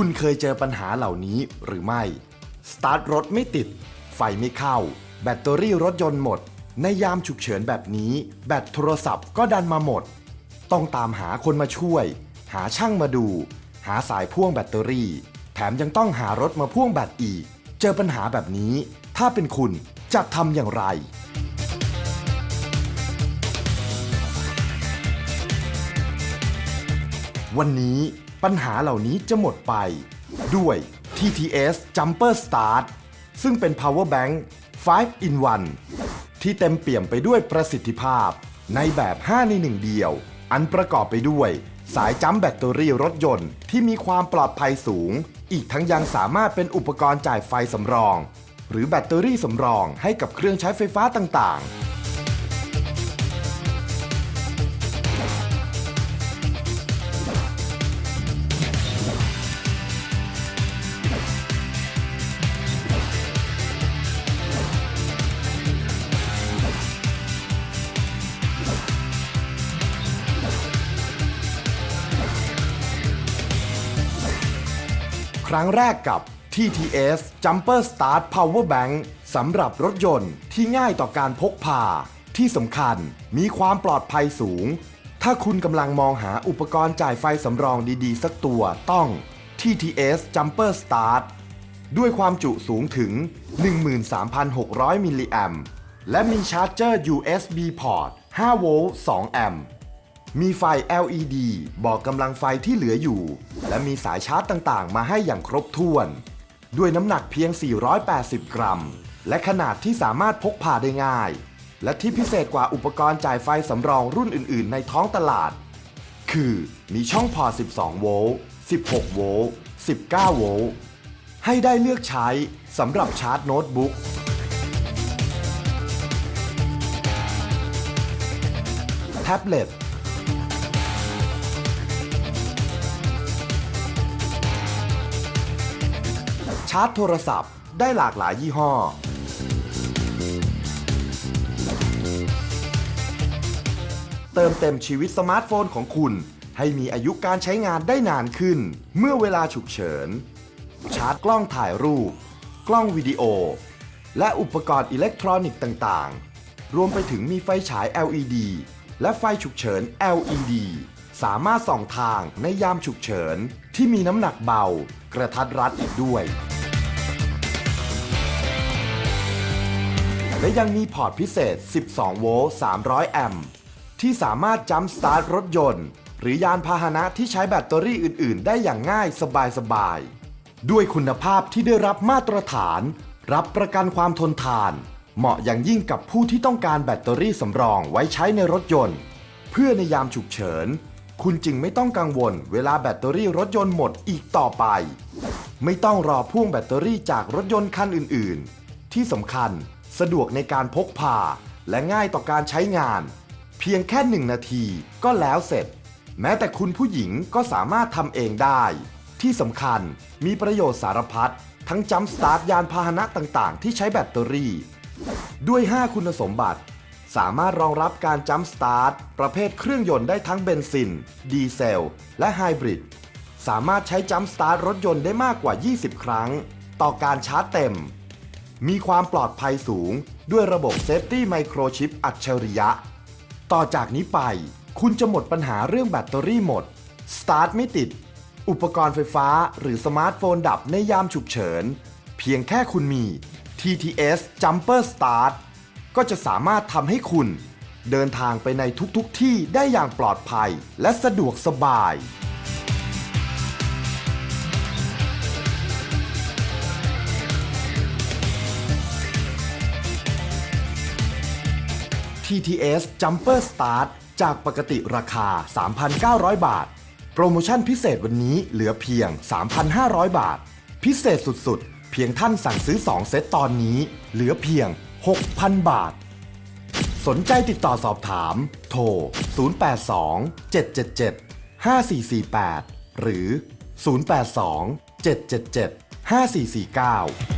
คุณเคยเจอปัญหาเหล่านี้หรือไม่ สตาร์ทรถไม่ติด ไฟไม่เข้า แบตเตอรี่รถยนต์หมด ในยามฉุกเฉินแบบนี้ แบตโทรศัพท์ก็ดันมาหมด ต้องตามหาคนมาช่วย หาช่างมาดู หาสายพ่วงแบตเตอรี่ แถมยังต้องหารถมาพ่วงแบตอีก เจอปัญหาแบบนี้ ถ้าเป็นคุณจะทำอย่างไร วันนี้ปัญหาเหล่านี้จะหมดไป ด้วย TTS Jumper Start ซึ่งเป็น power bank 5 in 1 ที่เต็มเปี่ยมไปด้วยประสิทธิภาพ ในแบบ 5 ใน 1 เดียว อันประกอบไปด้วย สายจัมป์แบตเตอรี่รถยนต์ที่มีความปลอดภัยสูง อีกทั้งยังสามารถเป็นอุปกรณ์จ่ายไฟสำรอง หรือแบตเตอรี่สำรองให้กับเครื่องใช้ไฟฟ้าต่างๆ ครั้งแรกกับ TTS Jumper Start Power Bank สำหรับรถยนต์ที่ง่ายต่อการพกพา ที่สำคัญมีความปลอดภัยสูง ถ้าคุณกำลังมองหาอุปกรณ์จ่ายไฟสำรองดีๆ สักตัวต้อง TTS Jumper Start ด้วยความจุสูงถึง 13,600 มิลลิแอมและมีชาร์จเจอร์ USB port 5 โวลต์ 2 แอมป์ มีไฟ LED บอกกำลังไฟที่เหลืออยู่ และมีสายชาร์จต่างๆ มาให้อย่างครบถ้วน ด้วยน้ำหนักเพียง 480 กรัม และขนาดที่สามารถพกพาได้ง่าย และที่พิเศษกว่าอุปกรณ์จ่ายไฟสำรองรุ่นอื่น ๆ ในท้องตลาด คือมีช่องพอร์ต 12 โวลต์ 16 โวลต์ 19 โวลต์ ให้ได้เลือกใช้สำหรับชาร์จโน้ตบุ๊กแท็บเล็ตาร์จโทรศัพท์ได้หลากหลายยี่ห้อ เติมเต็มชีวิตสมาร์ทโฟนของคุณ ให้มีอายุการใช้งานได้นานขึ้น เมื่อเวลาฉุกเฉิน ชาร์จกล้องถ่ายรูป กล้องวิดีโอ และอุปกรณ์อิเล็กทรอนิกส์ต่างๆ รวมไปถึงมีไฟฉาย LED และไฟฉุกเฉิน LED สามารถส่องทางในยามฉุกเฉินที่มีน้ำหนักเบากระทัดรัดอีกด้วย และยังมีพอร์ตพิเศษ 12 โวลต์ 300 แอมป์ ที่สามารถจัมป์สตาร์ทรถยนต์ หรือยานพาหนะที่ใช้แบตเตอรี่อื่น ๆ ได้อย่างง่ายสบายๆด้วยคุณภาพที่ได้รับมาตรฐาน รับประกันความทนทาน เหมาะอย่างยิ่งกับผู้ที่ต้องการแบตเตอรี่สำรองไว้ใช้ในรถยนต์ เพื่อในยามฉุกเฉิน คุณจึงไม่ต้องกังวลเวลาแบตเตอรี่รถยนต์หมดอีกต่อไป ไม่ต้องรอพ่วงแบตเตอรี่จากรถยนต์คันอื่น ๆ ที่สำคัญ สะดวกในการพกพา และง่ายต่อการใช้งาน เพียงแค่หนึ่งนาทีก็แล้วเสร็จ แม้แต่คุณผู้หญิงก็สามารถทำเองได้ ที่สำคัญมีประโยชน์สารพัดทั้งจัมป์สตาร์ทยานพาหนะต่างๆ ที่ใช้แบตเตอรี่ ด้วย 5 คุณสมบัติ สามารถรองรับการจัมป์สตาร์ทประเภทเครื่องยนต์ได้ทั้งเบนซิน ดีเซล และไฮบริดสามารถใช้จัมป์สตาร์ทรถยนต์ได้มากกว่า 20 ครั้ง ต่อการชาร์จเต็ม มีความปลอดภัยสูง ด้วยระบบเซฟตี้ไมโครชิปอัจฉริยะ ต่อจากนี้ไป คุณจะหมดปัญหาเรื่องแบตเตอรี่หมด สตาร์ทไม่ติด อุปกรณ์ไฟฟ้าหรือสมาร์ทโฟนดับในยามฉุกเฉิน เพียงแค่คุณมี TTS Jumper Start ก็จะสามารถทำให้คุณ เดินทางไปในทุกๆทที่ได้อย่างปลอดภัยและสะดวกสบาย TTS Jumper Start จากปกติราคา 3,900 บาท โปรโมชั่นพิเศษวันนี้เหลือเพียง 3,500 บาท พิเศษสุดๆ เพียงท่านสั่งซื้อ 2 เซตตอนนี้ เหลือเพียง 6,000 บาท สนใจติดต่อสอบถาม โทร 082 777 5448 หรือ 082 777 5449